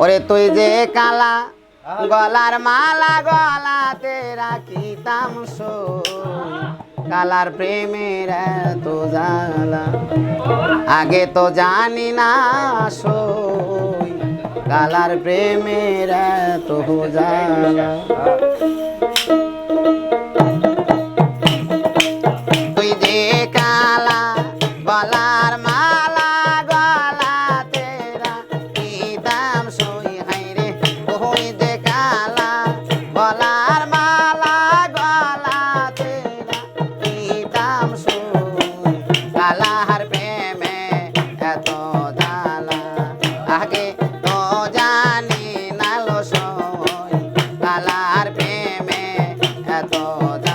ওরে তুই যে কালা, গলার মালা গলাতে রাখিতাম কালার প্রেমের তো জালা আগে তো জানি না সো কালার প্রেমের তো জালা God.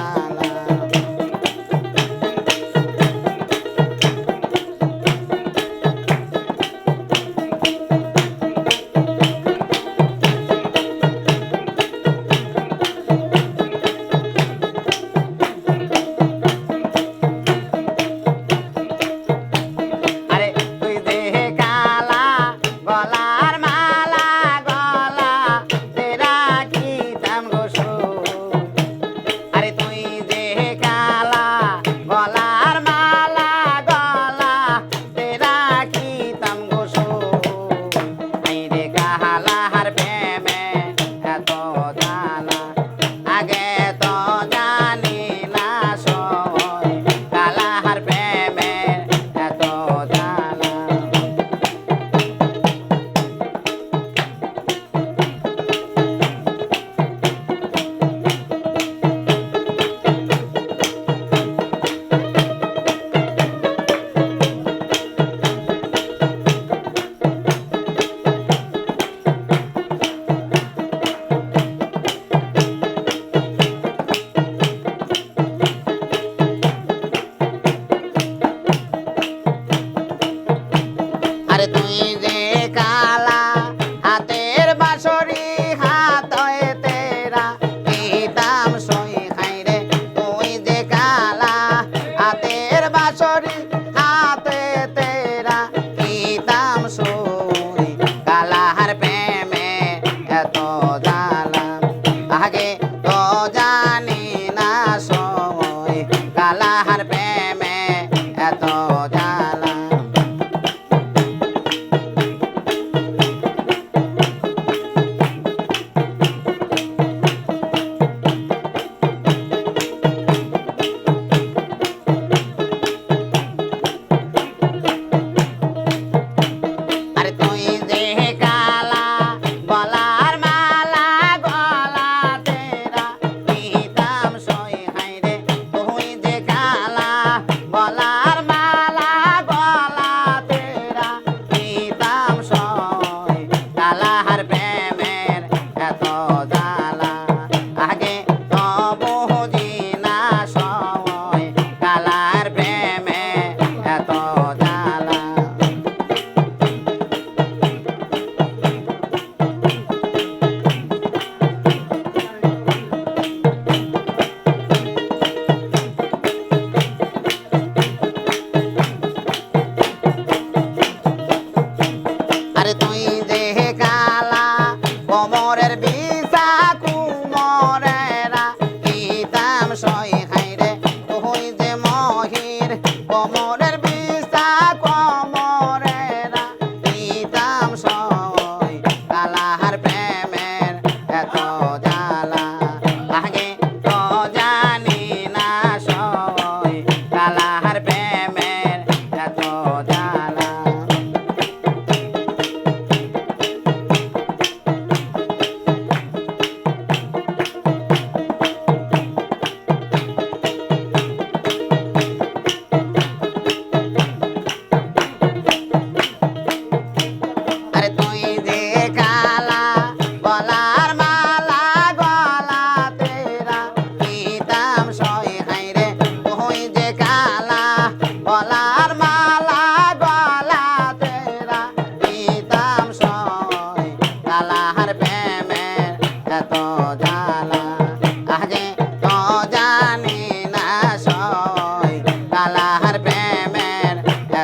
Bala, Hadabay.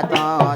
tonto.